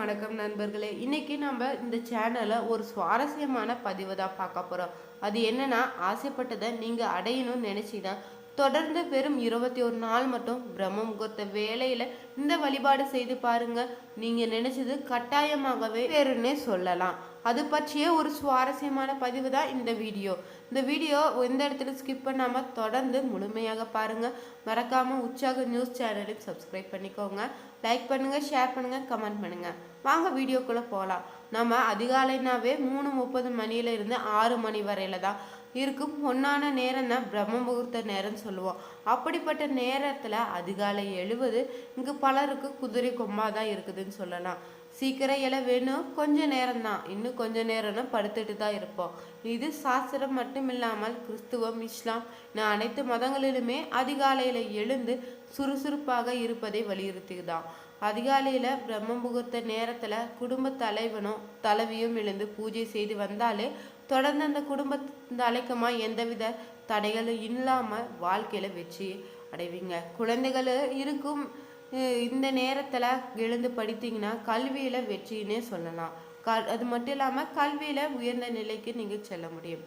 வணக்கம் நண்பர்களே. இன்னைக்கு நம்ம இந்த சேனலை ஒரு சுவாரஸ்யமான பதிவு தான் பார்க்க போகிறோம் அது என்னன்னா ஆசைப்பட்டதை நீங்கள் அடையணும்னு நினச்சிதான் தொடர்ந்து வெறும் இருபத்தி ஒரு நாள் மட்டும் பிரம்ம முகூர்த்த வேலையில் இந்த வழிபாடு செய்து பாருங்க. நீங்கள் நினச்சது கட்டாயமாகவே வேறுன்னே சொல்லலாம். அது பற்றிய ஒரு சுவாரஸ்யமான பதிவு தான் இந்த வீடியோ. இந்த வீடியோ எந்த இடத்துல ஸ்கிப் பண்ணாமல் தொடர்ந்து முழுமையாக பாருங்கள் மறக்காமல் உற்சாக நியூஸ் சேனலையும் சப்ஸ்கிரைப் பண்ணிக்கோங்க. லைக் பண்ணுங்கள் ஷேர் பண்ணுங்கள் கமெண்ட் பண்ணுங்கள் வாங்க வீடியோக்குள்ளே போகலாம் நம்ம அதிகாலைனாவே மூணு முப்பது மணியில இருந்து ஆறு மணி வரையில தான் இருக்கும். பொன்னான நேரம் தான் பிரம்ம முகூர்த்த நேரம்னு சொல்லுவோம். அப்படிப்பட்ட நேரத்தில் அதிகாலை எழுவது இங்கே பலருக்கு குதிரை கொம்பாக தான் இருக்குதுன்னு சொல்லலாம். சீக்கிரம் எழ வேணும். கொஞ்ச நேரம் தான். இன்னும் கொஞ்ச நேரம்னா படுத்துட்டு தான் இருப்போம். இது சாஸ்திரம் மட்டும் இல்லாமல் கிறிஸ்துவம் இஸ்லாம் நான் அனைத்து மதங்களிலுமே அதிகாலையில் எழுந்து சுறுசுறுப்பாக இருப்பதை வலியுறுத்துதான் அதிகாலையில் பிரம்ம முகூர்த்த நேரத்தில் குடும்ப தலைவனும் தலைவியும் எழுந்து பூஜை செய்து வந்தாலே தொடர்ந்து அந்த குடும்ப தலைக்கமாக எந்தவித தடைகளும் இல்லாமல் வாழ்க்கையில் வெற்றி அடைவீங்க. குழந்தைகள் இருக்கும் இந்த நேரத்தில் எழுந்து படித்தீங்கன்னா கல்வியில் வெற்றின்னே சொல்லலாம். கல் அது மட்டும் இல்லாமல் கல்வியில் உயர்ந்த நிலைக்கு நீங்கள் செல்ல முடியும்.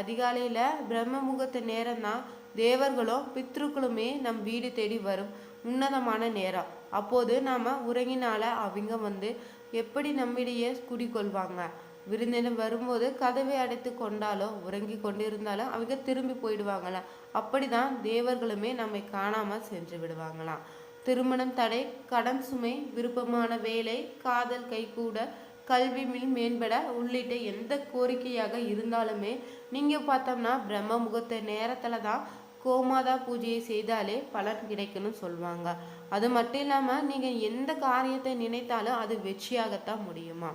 அதிகாலையில் பிரம்ம முகூர்த்த நேரம் தான் தேவர்களும் பித்ருக்களுமே நம் வீடு தேடி வரும் உன்னதமான நேரம் அப்போது நாம் உறங்கினால அவங்க வந்து எப்படி நம்மிடையே குடிக்கொள்வாங்க விருந்தினர் வரும்போது கதவை அடைத்து கொண்டாலோ உறங்கி கொண்டிருந்தாலும் அவங்க திரும்பி போயிடுவாங்களாம் அப்படிதான் தேவர்களுமே நம்மை காணாமல் சென்று விடுவாங்களாம் திருமணம் தடை கடன் சுமை விருப்பமான வேலை காதல் கைகூட கல்வி மில் மேம்பட உள்ளிட்ட எந்த கோரிக்கையாக இருந்தாலுமே நீங்கள் பார்த்தோம்னா பிரம்ம முகூர்த்த நேரத்தில் தான் கோமாதா பூஜையை செய்தாலே பலன் கிடைக்கும்னு சொல்லுவாங்க அது மட்டும் இல்லாமல் நீங்கள் எந்த காரியத்தை நினைத்தாலும் அது வெற்றியாகத்தான் முடியுமா?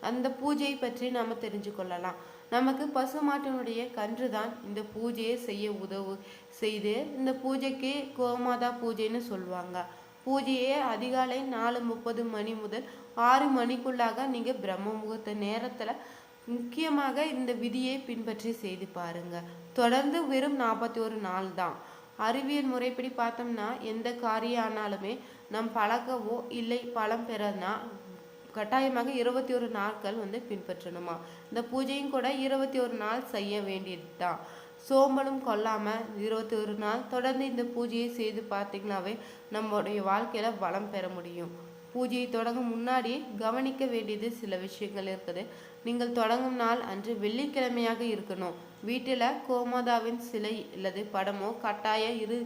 அந்த பூஜையை பற்றி நாம் தெரிஞ்சு கொள்ளலாம். நமக்கு பசுமாட்டினுடைய கன்று தான் இந்த பூஜையை செய்ய உதவு செய்து இந்த பூஜைக்கு கோமாதா பூஜைன்னு சொல்லுவாங்க பூஜையே அதிகாலை நாலு முப்பது மணி முதல் ஆறு மணிக்குள்ளாக நீங்கள் பிரம்ம முகூர்த்த நேரத்தில் முக்கியமாக இந்த விதியை பின்பற்றி செய்து பாருங்க. தொடர்ந்து வெறும் நாற்பத்தி ஒரு நாள் தான். அறிவியல் முறைப்படி பார்த்தோம்னா எந்த காரியம் ஆனாலுமே நம் பழக்கவோ இல்லை பலம் பெறனா கட்டாயமாக இருபத்தி ஒரு நாட்கள் வந்து பின்பற்றணுமா? இந்த பூஜையும் கூட இருபத்தி ஒரு நாள் செய்ய வேண்டியது தான் சோம்பலும் கொல்லாமல் இருபத்தி ஒரு நாள் தொடர்ந்து இந்த பூஜையை செய்து பார்த்தீங்கன்னாவே நம்மளுடைய வாழ்க்கையில் வளம் பெற முடியும். பூஜையை தொடங்கும் முன்னாடி கவனிக்க வேண்டியது சில விஷயங்கள் இருக்குது. நீங்கள் தொடங்கும் நாள் அன்று வெள்ளிக்கிழமையாக இருக்கணும். வீட்டில் கோமாதாவின் சிலை அல்லது படமோ கட்டாயம் இரு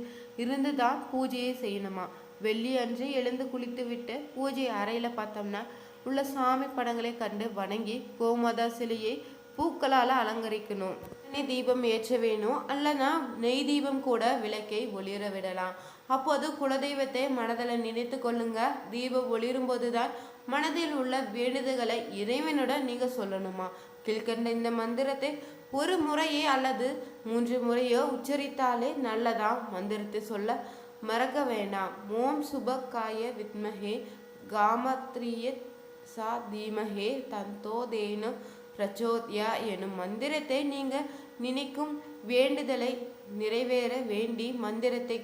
இருந்து தான் பூஜையை செய்யணுமா? வெள்ளி அன்று எழுந்து குளித்து விட்டு பூஜை அறையில் பார்த்தோம்னா உள்ள சாமி படங்களை கண்டு வணங்கி கோமாதா சிலையை பூக்களால் அலங்கரிக்கணும். தீபம் ஏற்ற வேணும் அல்லனா நெய் தீபம் கூட விளக்கை ஒளிர விடலாம். அப்போது குலதெய்வத்தை மனதில் நினைத்து கொள்ளுங்க. தீபம் ஒளிரும்போது தான் மனதில் உள்ள வேண்டுதல்களை இறைவனுடன் நீங்க சொல்லணுமா? கீழ்கண்ட இந்த மந்திரத்தை ஒரு முறையே அல்லது மூன்று முறையோ உச்சரித்தாலே நல்லதா? மந்திரத்தை சொல்ல மறக்க வேண்டாம். ஓம் சுபக்காய வித்மஹே காமத்ரிய சா தீமஹே தந்தோதேன பிரச்சோத்யா எனும் மந்திரத்தை நீங்க நினைக்கும் வேண்டுதலை நிறைவேற வேண்டி மந்திரத்தை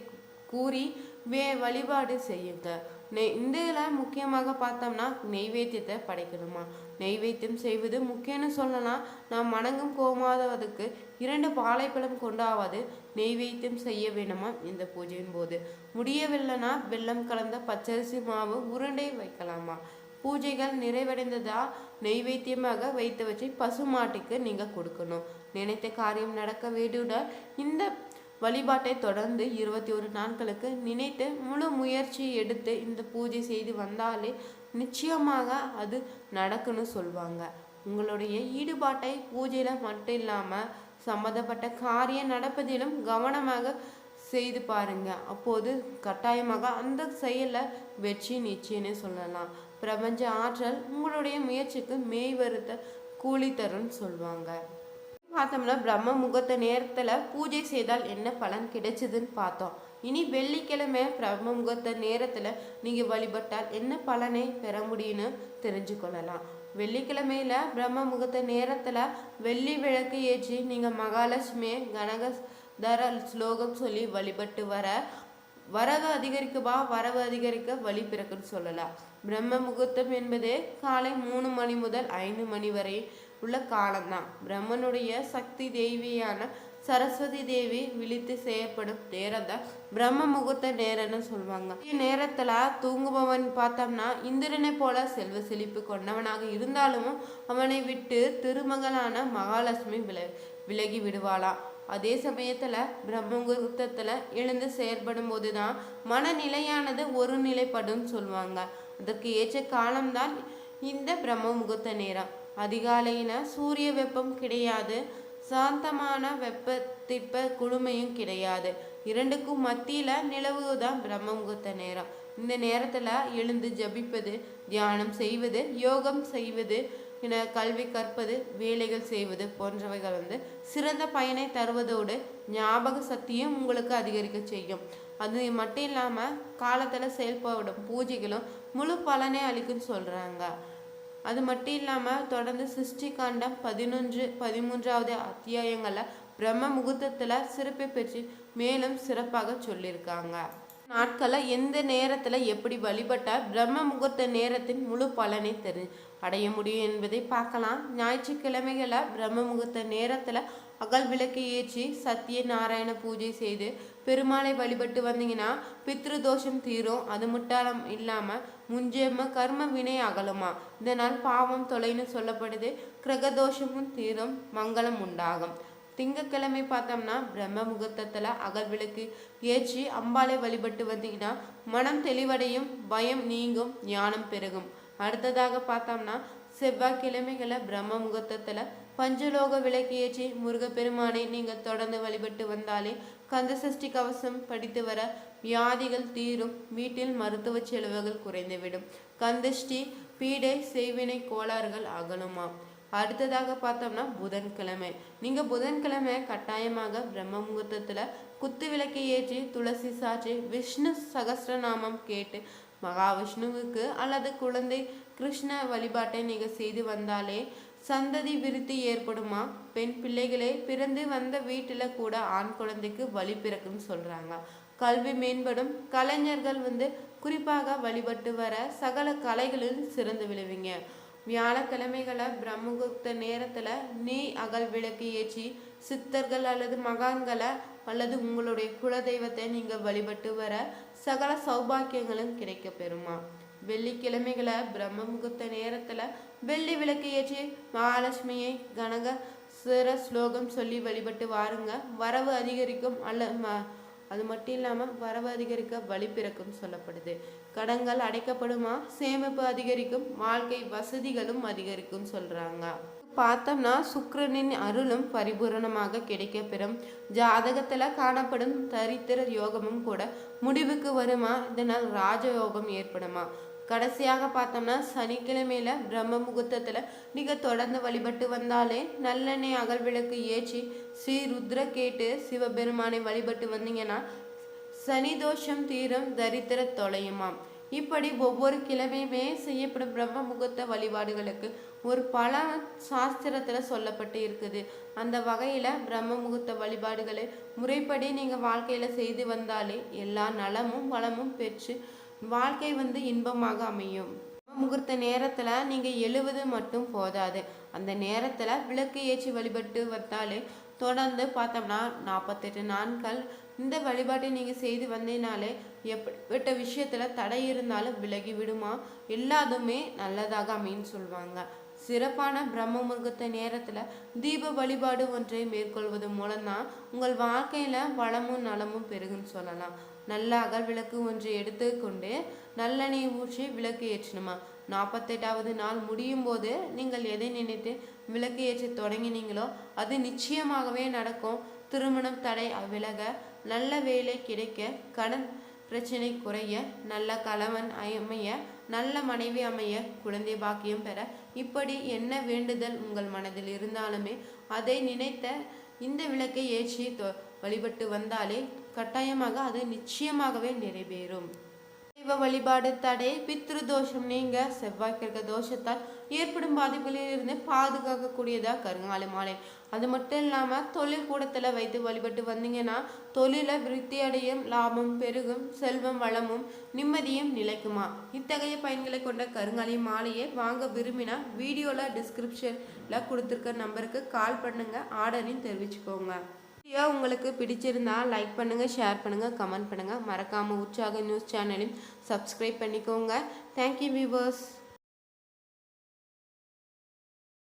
கூறி வே வழிபாடு செய்யுங்க. நெய் இந்த இதில் முக்கியமாக பார்த்தோம்னா நெய்வேத்தியத்தை படைக்கணுமா? நெய்வேத்தியம் செய்வது முக்கியம்னு சொல்லலாம். நாம் மணங்கும் கோமாதவதுக்கு இரண்டு பாலைப்பழம் கொண்டாவது நெய்வேத்தியம் செய்ய வேணுமா இந்த பூஜையின் போது. முடியவில்லைனா வெள்ளம் கலந்த பச்சரிசி மாவு உருண்டை வைக்கலாமா? பூஜைகள் நிறைவடைந்ததா? நெய்வேத்தியமாக வைத்து வச்சு பசுமாட்டுக்கு நீங்கள் கொடுக்கணும். நினைத்த காரியம் நடக்க வேண்டுட இந்த வழிபாட்டை தொடர்ந்து இருபத்தி ஒரு நாட்களுக்கு நினைத்து முழு முயற்சி எடுத்து இந்த பூஜை செய்து வந்தாலே நிச்சயமாக அது நடக்குன்னு சொல்லுவாங்க உங்களுடைய ஈடுபாட்டை பூஜையில் மட்டும் இல்லாமல் சம்மந்தப்பட்ட காரியம் நடப்பதிலும் கவனமாக செய்து பாருங்க. அப்போது கட்டாயமாக அந்த செயலில் வெற்றி நிச்சயம்னு சொல்லலாம். பிரபஞ்ச ஆற்றல் உங்களுடைய முயற்சிக்கு மேய்வருத்த கூலி தரும்னு சொல்லுவாங்க பார்த்தோம்னா பிரம்ம முகூர்த்த நேரத்தில் பூஜை செய்தால் என்ன பலன் கிடைச்சதுன்னு பார்த்தோம். இனி வெள்ளிக்கிழமை பிரம்ம முகூர்த்த நேரத்தில் நீங்கள் வழிபட்டால் என்ன பலனை பெற முடியும்னு தெரிஞ்சுக்கொள்ளலாம் வெள்ளிக்கிழமையில பிரம்ம முகூர்த்த நேரத்தில் வெள்ளி விளக்கு ஏற்றி நீங்கள் மகாலட்சுமியை கனக தர ஸ்லோகம் சொல்லி வழிபட்டு வர வரவு அதிகரிக்கவா வரவு அதிகரிக்க வழி பிறக்குன்னு சொல்லலாம். பிரம்ம முகூர்த்தம் என்பது காலை மூணு மணி முதல் ஐந்து மணி வரை உள்ள காலம்தான். பிரம்மனுடைய சக்தி தேவியான சரஸ்வதி தேவி விழித்து செய்யப்படும் நேரம் தான் பிரம்ம முகூர்த்த நேரம்னு சொல்லுவாங்க. இந்த நேரத்துல தூங்குபவன் பார்த்தோம்னா இந்திரனை போல செல்வ செழிப்பு கொண்டவனாக இருந்தாலும் அவனை விட்டு திருமகளான மகாலட்சுமி வில விலகி விடுவாளாம் அதே சமயத்துல பிரம்ம எழுந்து செயற்படும் போதுதான் மனநிலையானது ஒரு நிலைப்படும் சொல்லுவாங்க. அதற்கு ஏற்ற காலம்தான் இந்த பிரம்ம முகூர்த்த நேரம். அதிகாலையில் சூரிய வெப்பம் கிடையாது சாந்தமான வெப்ப திப்ப குளுமையும் கிடையாது. இரண்டுக்கும் மத்தியில் நிலவுதான் பிரம்ம முகூர்த்த நேரம். இந்த நேரத்தில் எழுந்து ஜபிப்பது தியானம் செய்வது யோகம் செய்வது என கல்வி கற்பது வேலைகள் செய்வது போன்றவைகள் வந்து சிறந்த பயனை தருவதோடு ஞாபக சக்தியும் உங்களுக்கு அதிகரிக்க செய்யும். அது மட்டும் இல்லாமல் காலத்தில் செயல்படும் பூஜைகளும் முழு பலனை அளிக்கும்னு சொல்கிறாங்க அது மட்டும் இல்லாமல் தொடர்ந்து சிருஷ்டி காண்டம் பதினொன்று பதிமூன்றாவது அத்தியாயங்களில் பிரம்ம முகூர்த்தத்தில் சிறப்பை பெற்று மேலும் சிறப்பாக சொல்லியிருக்காங்க. நாட்களை எந்த நேரத்தில் எப்படி வழிபட்டால் பிரம்ம முகூர்த்த நேரத்தின் முழு பலனை தெரி அடைய முடியும் என்பதை பார்க்கலாம். ஞாயிற்றுக்கிழமைகளில் பிரம்ம முகூர்த்த நேரத்தில் அகல் விளக்கு ஏற்றி சத்திய நாராயண பூஜை செய்து பெருமாளை வழிபட்டு வந்தீங்கன்னா பித்ரு தோஷம் தீரும். அது முட்டாளம் இல்லாமல் முஞ்சேம கர்ம வினை அகலுமா? இதனால் பாவம் தொலைன்னு சொல்லப்படுது. கிரகதோஷமும் தீரும் மங்களம் உண்டாகும். திங்கக்கிழமை பார்த்தோம்னா பிரம்ம முகூர்த்தத்தில் அகல் விளக்கு ஏற்றி அம்பாளை வழிபட்டு வந்தீங்கன்னா மனம் தெளிவடையும் பயம் நீங்கும் ஞானம் பெருகும். அடுத்ததாக பார்த்தோம்னா செவ்வாய்க்கிழமைகளை பிரம்ம முகூர்த்தத்தில் பஞ்சலோக விளக்கு ஏற்றி முருகப்பெருமானை நீங்கள் தொடர்ந்து வழிபட்டு வந்தாலே கந்த சஷ்டி கவசம் படித்து வர வியாதிகள் தீரும். வீட்டில் மருத்துவ செலவுகள் குறைந்துவிடும். கந்தஷ்டி பீடை செய்வினை கோளாறுகள் அகலுமா அடுத்ததாக பார்த்தோம்னா புதன்கிழமை. நீங்கள் புதன்கிழமை கட்டாயமாக பிரம்ம முகூர்த்தத்தில் குத்து விளக்கை ஏற்றி துளசி சாற்றி விஷ்ணு சகசிரநாமம் கேட்டு மகாவிஷ்ணுவுக்கு அல்லது குழந்தை கிருஷ்ண வழிபாட்டை நீங்கள் செய்து வந்தாலே சந்ததி விருத்தி ஏற்படுமா? பெண் பிள்ளைகளே பிறந்து வந்த வீட்டில் கூட ஆண் குழந்தைக்கு வழி பிறக்குன்னு சொல்கிறாங்க கல்வி மேம்படும். கலைஞர்கள் வந்து குறிப்பாக வழிபட்டு வர சகல கலைகளில் சிறந்து விழுவீங்க வியாழக்கிழமைகளை பிரம்மகுப்த நேரத்தில் நீ அகல் விளக்கு ஏற்றி சித்தர்கள் அல்லது மகான்களை அல்லது உங்களுடைய குலதெய்வத்தை நீங்கள் வழிபட்டு வர சகல சௌபாக்கியங்களும் கிடைக்க பெறுமா? வெள்ளிக்கிழமைகளை பிரம்ம முகூர்த்த நேரத்தில் வெள்ளி விளக்கு ஏற்றி மகாலட்சுமியை கனக சிற ஸ்லோகம் சொல்லி வழிபட்டு வாருங்க. வரவு அதிகரிக்கும் அல்ல அது மட்டும் இல்லாமல் வரவு அதிகரிக்க வழி பிறக்கும் சொல்லப்படுது. கடன்கள் அடைக்கப்படுமா? சேமிப்பு அதிகரிக்கும் வாழ்க்கை வசதிகளும் அதிகரிக்கும் சொல்றாங்க. பார்த்தோம்னா சுக்கரனின் அருளும் பரிபூரணமாக கிடைக்கப்பெறும் ஜாதகத்துல காணப்படும் தரித்திர யோகமும் கூட முடிவுக்கு வருமா? இதனால் ராஜயோகம் ஏற்படுமா? கடைசியாக பார்த்தோம்னா சனிக்கிழமையில பிரம்ம முகூர்த்தத்துல நீங்க தொடர்ந்து வழிபட்டு வந்தாலே நல்லெண்ணெய் அகல் விளக்கு ஏற்றி ஸ்ரீ ருத்ர கேட்டு சிவபெருமானை வழிபட்டு வந்தீங்கன்னா சனி தோஷம் தீரும் தரித்திர தொலையுமாம். இப்படி ஒவ்வொரு கிழமையுமே செய்யப்படும் பிரம்ம முகூர்த்த வழிபாடுகளுக்கு ஒரு பல சாஸ்திரத்துல சொல்லப்பட்டு இருக்குது. அந்த வகையில பிரம்ம முகூர்த்த வழிபாடுகளை முறைப்படி நீங்க வாழ்க்கையில செய்து வந்தாலே எல்லா நலமும் வளமும் பெற்று வாழ்க்கை வந்து இன்பமாக அமையும். முகூர்த்த நேரத்தில் நீங்கள் எழுவது மட்டும் போதாது. அந்த நேரத்தில் விளக்கு ஏற்றி வழிபட்டு வந்தாலே தொடர்ந்து பார்த்தோம்னா நாற்பத்தெட்டு நாட்கள் இந்த வழிபாட்டை நீங்கள் செய்து வந்தீங்கனாலே எப்பட்ட விஷயத்தில் தடை இருந்தாலும் விலகி விடுமா? எல்லாதுமே நல்லதாக அமைன்னு சொல்லுவாங்க சிறப்பான பிரம்ம முகூர்த்த நேரத்தில் தீப வழிபாடு ஒன்றை மேற்கொள்வது மூலம்தான் உங்கள் வாழ்க்கையில் வளமும் நலமும் பெருகுன்னு சொல்லலாம். நல்ல அகல் விளக்கு ஒன்று எடுத்துக்கொண்டு நல்லெண்ணெய் ஊற்றி விளக்கு ஏற்றணுமா? நாற்பத்தெட்டாவது நாள் முடியும் போது நீங்கள் எதை நினைத்து விளக்கு ஏற்றி தொடங்கினீங்களோ அது நிச்சயமாகவே நடக்கும். திருமணம் தடை விலக நல்ல வேலை கிடைக்க கடன் பிரச்சனை குறைய நல்ல கணவன் அமைய நல்ல மனைவி அமைய குழந்தை பாக்கியம் பெற. இப்படி என்ன வேண்டுதல் உங்கள் மனதில் இருந்தாலுமே அதை நினைத்த இந்த விளக்கை ஏற்றி தொ- வழிபட்டு வந்தாலே கட்டாயமாக அது நிச்சயமாகவே நிறைவேறும். தெய்வ வழிபாடு தடை பித்ரு தோஷம் நீங்க செவ்வாய் கிரக தோஷத்தால் ஏற்படும் பாதிப்புகளிலிருந்து பாதுகாக்கக்கூடியதாக பாதுகாக்கக்கூடியதா கருங்காலி மாலை. அது மட்டும் இல்லாமல் தொழில் கூடத்தில் வைத்து வழிபட்டு வந்தீங்கன்னா தொழிலை விருத்தி அடையும் லாபம் பெருகும் செல்வம் வளமும் நிம்மதியும் நிலைக்குமா? இத்தகைய பயன்களை கொண்ட கருங்காலி மாலையை வாங்க விரும்பினா வீடியோவில் டிஸ்கிரிப்ஷனில் கொடுத்துருக்க நம்பருக்கு கால் பண்ணுங்கள் ஆர்டரையும் தெரிவிச்சுக்கோங்க. வீடியோ உங்களுக்கு பிடிச்சிருந்தா லைக் பண்ணுங்கள் ஷேர் பண்ணுங்கள் கமெண்ட் பண்ணுங்க. மறக்காமல் உற்சாக நியூஸ் சேனலையும் சப்ஸ்கிரைப் பண்ணிக்கோங்க. Thank you viewers